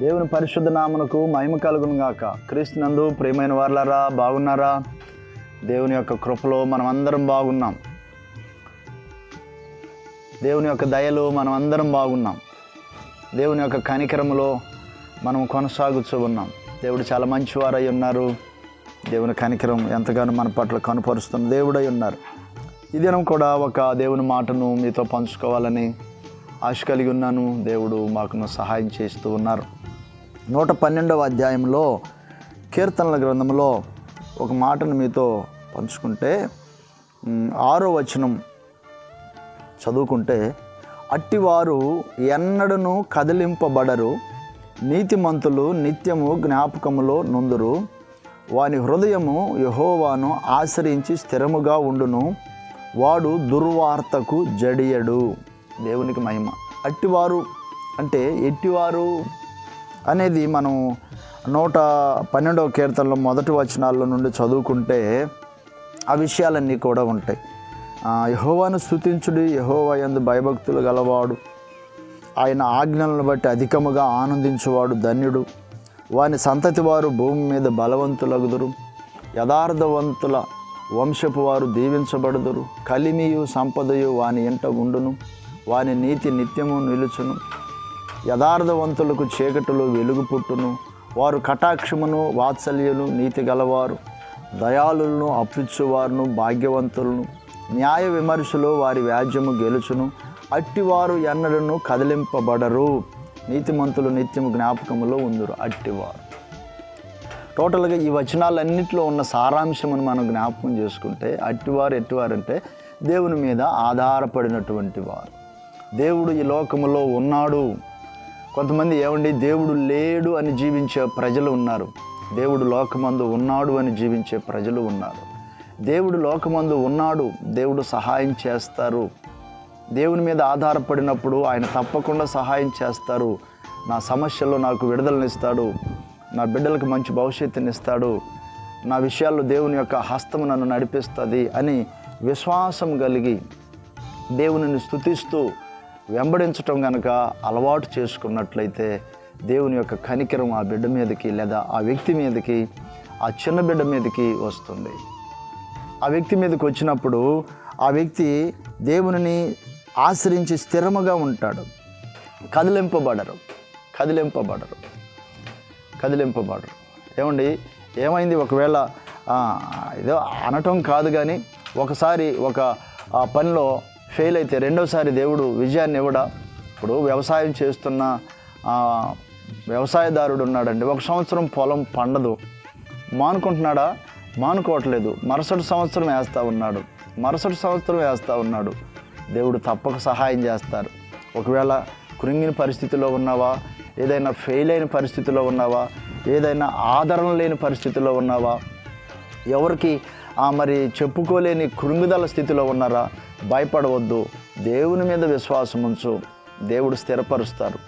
దేవుని పరిశుద్ధ నామనకు మహిమ కలుగును గాక. క్రీస్తునందు ప్రియమైన వాళ్ళారా బాగున్నారా? దేవుని యొక్క కృపలో మనం అందరం బాగున్నాం. దేవుని యొక్క దయలో మనం అందరం బాగున్నాం. దేవుని యొక్క కనికరములో మనం కొనసాగుతూ ఉన్నాం. దేవుడు చాలా మంచివారై ఉన్నారు. దేవుని కనికరం ఎంతగానో మన పట్ల కనుపరుస్తున్న దేవుడై ఉన్నారు. ఈ దినం కూడా ఒక దేవుని మాటను మీతో పంచుకోవాలని ఆశ కలిగి ఉన్నాను. దేవుడు మాకు సహాయం చేస్తూ ఉన్నారు. నూట పన్నెండవ అధ్యాయంలో కీర్తనల గ్రంథంలో ఒక మాటను మీతో పంచుకుంటే ఆరో వచనం చదువుకుంటే అట్టివారు ఎన్నడను కదిలింపబడరు నీతిమంతులు నిత్యము జ్ఞాపకములో నొందురు వాని హృదయము యహోవాను ఆశ్రయించి స్థిరముగా ఉండును వాడు దుర్వార్తకు జడియడు. దేవునికి మహిమ. అట్టివారు అంటే ఎట్టివారు? అనేది మనం నూట పన్నెండవ కీర్తనలో మొదటి వచనాల్లో నుండి చదువుకుంటే ఆ విషయాలన్నీ కూడా ఉంటాయి. యహోవాను యెహోవాను స్థుతించుడి యహోవా ఎందు భయభక్తులు గలవాడు. ఆయన ఆజ్ఞలను బట్టి అధికముగా ఆనందించువాడు ధన్యుడు. వాని సంతతి వారు భూమి మీద బలవంతులగుదురు. యథార్థవంతుల వంశపు వారు దీవించబడుదురు. కలిమియు సంపదయు వాని ఇంట ఉండును. వాని నీతి నిత్యము నిలుచును. యథార్థవంతులకు చీకటిలో వెలుగు పుట్టును. వారు కటాక్షమును వాత్సల్యను నీతి గలవారు. దయాళులను అప్పిచ్చువారును భాగ్యవంతులను. న్యాయ విమర్శలో వారి వ్యాజ్యము గెలుచును. అట్టివారు ఎన్నడను కదిలింపబడరు. నీతిమంతులు నిత్యము జ్ఞాపకములో ఉందురు అట్టివారు. టోటల్గా ఈ వచనాలన్నింటిలో ఉన్న సారాంశమును మనం జ్ఞాపకం చేసుకుంటే అట్టివారు ఎట్టివారు అంటే దేవుని మీద ఆధారపడినటువంటి వారు. దేవుడు ఈ లోకములో ఉన్నాడు. కొంతమంది ఏమండి దేవుడు లేడు అని జీవించే ప్రజలు ఉన్నారు. దేవుడు లోకమందు ఉన్నాడు అని జీవించే ప్రజలు ఉన్నారు. దేవుడు లోకమందు ఉన్నాడు దేవుడు సహాయం చేస్తారు. దేవుని మీద ఆధారపడినప్పుడు ఆయన తప్పకుండా సహాయం చేస్తారు. నా సమస్యల్లో నాకు విడుదలనిస్తాడు నా బిడ్డలకు మంచి భవిష్యత్తునిస్తాడు నా విషయాల్లో దేవుని యొక్క హస్తము నన్ను నడిపిస్తుంది అని విశ్వాసం కలిగి దేవునిని స్తుతిస్తూ వెంబడించటం కనుక అలవాటు చేసుకున్నట్లయితే దేవుని యొక్క కనికరం ఆ బిడ్డ మీదకి లేదా ఆ వ్యక్తి మీదకి ఆ చిన్న బిడ్డ మీదకి వస్తుంది. ఆ వ్యక్తి మీదకి వచ్చినప్పుడు ఆ వ్యక్తి దేవునిని ఆశ్రయించి స్థిరముగా ఉంటాడు. కదిలింపబడరు. కదిలింపబడరు. కదిలింపబడరు. ఏమండి? ఏమైంది? ఒకవేళ ఏదో అనటం కాదు కానీ ఒకసారి ఒక ఆ, పనిలో ఫెయిల్ అయితే రెండోసారి దేవుడు విజయాన్ని ఇవ్వడా? ఇప్పుడు వ్యవసాయం చేస్తున్న వ్యవసాయదారుడు ఉన్నాడండి. ఒక సంవత్సరం పొలం పండదు. మానుకుంటున్నాడా? మానుకోవట్లేదు. మరుసటి సంవత్సరం వేస్తూ ఉన్నాడు. మరుసటి సంవత్సరం వేస్తూ ఉన్నాడు. దేవుడు తప్పక సహాయం చేస్తారు. ఒకవేళ కృంగిన పరిస్థితిలో ఉన్నావా? ఏదైనా ఫెయిల్ అయిన పరిస్థితిలో ఉన్నావా? ఏదైనా ఆదరణ లేని పరిస్థితిలో ఉన్నావా? ఎవరికి మరి చెప్పుకోలేని కృంగుదల స్థితిలో ఉన్నారా? భయపడవద్దు. దేవుని మీద విశ్వాసం ఉంచు. దేవుడు స్థిరపరుస్తారు.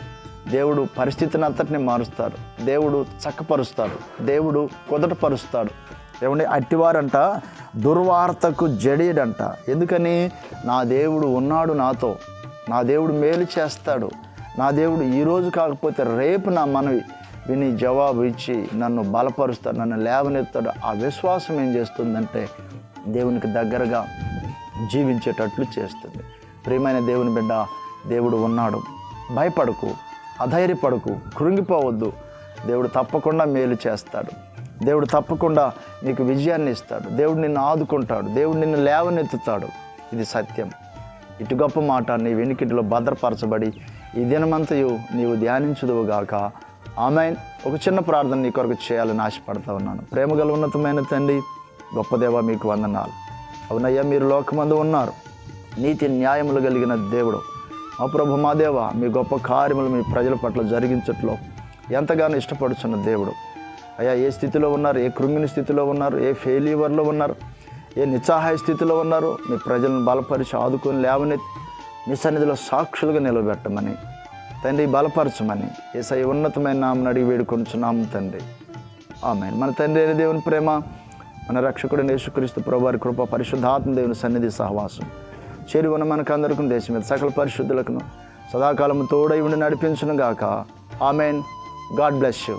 దేవుడు పరిస్థితిని అంతటిని మారుస్తారు. దేవుడు చక్కపరుస్తాడు దేవుడు కుదటపరుస్తాడు ఏమండి? అట్టివారంట దుర్వార్తకు జడియడంట ఎందుకని? నా దేవుడు ఉన్నాడు నాతో. నా దేవుడు మేలు చేస్తాడు. నా దేవుడు ఈరోజు కాకపోతే రేపు నా మనవి. విని జవాబు ఇచ్చి నన్ను బలపరుస్తాడు నన్ను లేవనెత్తాడు. ఆ విశ్వాసం ఏం చేస్తుందంటే దేవునికి దగ్గరగా జీవించేటట్లు చేస్తుంది. ప్రియమైన దేవుని బిడ్డ దేవుడు ఉన్నాడు. భయపడకు అధైర్యపడకు కృంగిపోవద్దు. దేవుడు తప్పకుండా మేలు చేస్తాడు. దేవుడు తప్పకుండా నీకు విజయాన్ని ఇస్తాడు. దేవుడు నిన్ను ఆదుకుంటాడు. దేవుడు నిన్ను లేవనెత్తుతాడు. ఇది సత్యం. ఇటు గొప్ప మాట నీ వెనుకిటిలో భద్రపరచబడి ఈ దినమంతయు నీవు ధ్యానించుదువుగాక. ఆమె ఒక చిన్న ప్రార్థన నీ కొరకు చేయాలని ఆశపడతా ఉన్నాను. ప్రేమగల ఉన్నతమైన తండ్రి గొప్పదేవ మీకు వందనాలు. అవునయ్యా మీరు లోకమందు ఉన్నారు. నీతి న్యాయములు కలిగిన దేవుడు. మా ప్రభు మా దేవ మీ గొప్ప కార్యములు మీ ప్రజల పట్ల జరిగించట్లో ఎంతగానో ఇష్టపడుచున్న దేవుడు. అయ్యా ఏ స్థితిలో ఉన్నారు ఏ కృంగిని స్థితిలో ఉన్నారు ఏ ఫెయిల్యూవర్లో ఉన్నారు ఏ నిస్సహాయ స్థితిలో ఉన్నారు మీ ప్రజలను బలపరిచి ఆదుకొని లేవనెత్తి మీ సన్నిధిలో సాక్షులుగా నిలబెట్టమని తండ్రి బలపరచమని ఏసై ఉన్నతమైన నామని అడిగి వేడుకొంచున్నాము తండ్రి. ఆమె మన తండ్రి అయిన దేవుని ప్రేమ మన రక్షకుడు యేసుక్రీస్తు ప్రభువారి కృప పరిశుద్ధాత్మ దేవుని సన్నిధి సహవాసం. చేరి ఉన్న మనకు అందరికీ దేశం మీద సకల పరిశుద్ధులకును సదాకాలము తోడై ఉండి నడిపించును గాక ఆమెన్. God bless you.